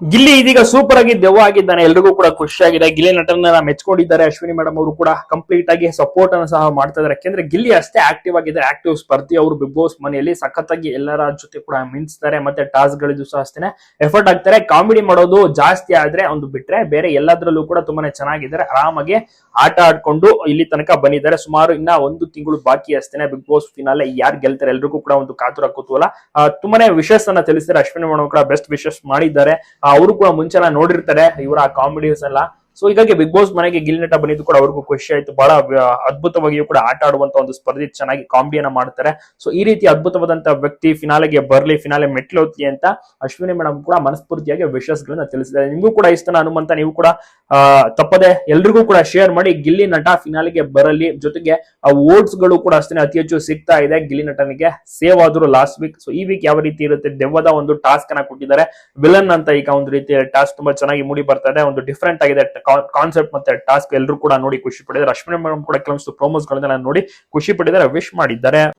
ಗಿಲ್ಲಿ ಇದೀಗ ಸೂಪರ್ ಆಗಿ ದೆವ್ವ ಆಗಿದ್ದಾನೆ. ಎಲ್ರಿಗೂ ಕೂಡ ಖುಷಿಯಾಗಿದೆ. ಗಿಲ್ಲಿ ನಟನ ಮೆಚ್ಕೊಂಡಿದ್ದಾರೆ. ಅಶ್ವಿನಿ ಮೇಡಮ್ ಅವರು ಕೂಡ ಕಂಪ್ಲೀಟ್ ಆಗಿ ಸಪೋರ್ಟ್ ಅನ್ನು ಸಹ ಮಾಡ್ತಾ ಇದ್ದಾರೆ. ಯಾಕೆಂದ್ರೆ ಗಿಲ್ಲಿ ಅಷ್ಟೇ ಆಕ್ಟಿವ್ ಆಗಿದ್ದಾರೆ. ಆಕ್ಟಿವ್ ಸ್ಪರ್ಧಿ ಅವರು ಬಿಗ್ ಬಾಸ್ ಮನೆಯಲ್ಲಿ ಸಖತ್ತಾಗಿ ಎಲ್ಲರ ಜೊತೆ ಕೂಡ ಮಿಂಚ್ತಾರೆ. ಮತ್ತೆ ಟಾಸ್ ಗಳಿದ್ದು ಸಹ ಅಷ್ಟೇ ಎಫರ್ಟ್ ಆಗ್ತಾರೆ ಕಾಮಿಡಿ ಮಾಡೋದು ಜಾಸ್ತಿ ಆದ್ರೆ ಒಂದು ಬಿಟ್ರೆ ಬೇರೆ ಎಲ್ಲದರಲ್ಲೂ ಕೂಡ ತುಂಬಾನೇ ಚೆನ್ನಾಗಿದ್ದಾರೆ. ಆರಾಮಾಗಿ ಆಟ ಆಡ್ಕೊಂಡು ಇಲ್ಲಿ ತನಕ ಬಂದಿದ್ದಾರೆ. ಸುಮಾರು ಇನ್ನ ಒಂದು ತಿಂಗಳು ಬಾಕಿ ಅಷ್ಟೇನೆ ಬಿಗ್ ಬಾಸ್ ಫಿನಾಲೆ ಯಾರು ಗೆಲ್ತಾರೆ ಎಲ್ರಿಗೂ ಕೂಡ ಒಂದು ಕಾತುರ ಕುತೂಹಲ. ತುಂಬಾನೇ ವಿಶಸ್ ಅನ್ನ ತಿಳಿಸಿದ್ದಾರೆ. ಅಶ್ವಿನಿ ಮೇಡಮ್ ಕೂಡ ಬೆಸ್ಟ್ ವಿಶಸ್ ಮಾಡಿದ್ದಾರೆ. ಅವರು ಕೂಡ ಮುಂಚೆ ನೋಡಿರ್ತಾರೆ ಇವರ ಕಾಮಿಡೀಸ್ ಎಲ್ಲ. ಸೊ ಹೀಗಾಗಿ ಬಿಗ್ ಬಾಸ್ ಮನೆಗೆ ಗಿಲ್ಲಿ ನಟ ಬಂದಿದ್ದು ಕೂಡ ಅವ್ರಿಗೂ ಖುಷಿ ಆಯ್ತು. ಬಹಳ ಅದ್ಭುತವಾಗಿಯೂ ಕೂಡ ಆಟ ಆಡುವಂತ ಒಂದು ಸ್ಪರ್ಧೆ ಚೆನ್ನಾಗಿ ಕಾಂಬಿಯನ್ನ ಮಾಡ್ತಾರೆ. ಸೊ ಈ ರೀತಿ ಅದ್ಭುತವಾದಂತ ವ್ಯಕ್ತಿ ಫಿನಾಲೆಗೆ ಬರ್ಲಿ ಫಿನಾಲೆ ಮೆಟ್ಲೋತಿ ಅಂತ ಅಶ್ವಿನಿ ಮೇಡಮ್ ಕೂಡ ಮನಸ್ಫೂರ್ತಿಯಾಗಿ ವಿಶಸ್ ಗಳನ್ನ ತಿಳಿಸಿದ್ದಾರೆ. ನಿಮಗೂ ಕೂಡ ಇಷ್ಟನ ಹನುಮಂತ, ನೀವು ಕೂಡ ತಪ್ಪದೆ ಎಲ್ರಿಗೂ ಕೂಡ ಶೇರ್ ಮಾಡಿ ಗಿಲ್ಲಿ ನಟ ಫಿನಾಲೆಗೆ ಬರಲಿ. ಜೊತೆಗೆ, ಆ ವೋಟ್ಸ್ಗಳು ಕೂಡ ಅಷ್ಟೇ ಅತಿ ಹೆಚ್ಚು ಸಿಗ್ತಾ ಇದೆ. ಗಿಲ್ಲಿ ನಟನಿಗೆ ಸೇವ್ ಆದ್ರು ಲಾಸ್ಟ್ ವೀಕ್ ಸೊ ಈ ವೀಕ್ ಯಾವ ರೀತಿ ಇರುತ್ತೆ? ದೆವ್ವದ ಒಂದು ಟಾಸ್ಕ್ ಅನ್ನ ಕೊಟ್ಟಿದ್ದಾರೆ. ವಿಲನ್ ಅಂತ ಈಗ ಒಂದು ರೀತಿಯ ಟಾಸ್ಕ್ ತುಂಬಾ ಚೆನ್ನಾಗಿ ಮೂಡಿ ಬರ್ತಾ ಇದೆ. ಒಂದು ಡಿಫ್ರೆಂಟ್ ಆಗಿದೆ. ಕಾನ್ಸೆಪ್ಟ್ ಮತ್ತೆ ಟಾಸ್ಕ್ ಎಲ್ಲರೂ ಕೂಡ ನೋಡಿ ಖುಷಿ ಪಟ್ಟಿದ್ದಾರೆ ಅಶ್ವಿನಿ ಮೇಡಮ್ ಕೂಡ ಕೆಲವೊಂದು ಪ್ರೋಮೋಸ್ ನೋಡಿ ಖುಷಿ ಪಟ್ಟಿದ್ದಾರೆ ವಿಶ್ ಮಾಡಿದ್ದಾರೆ.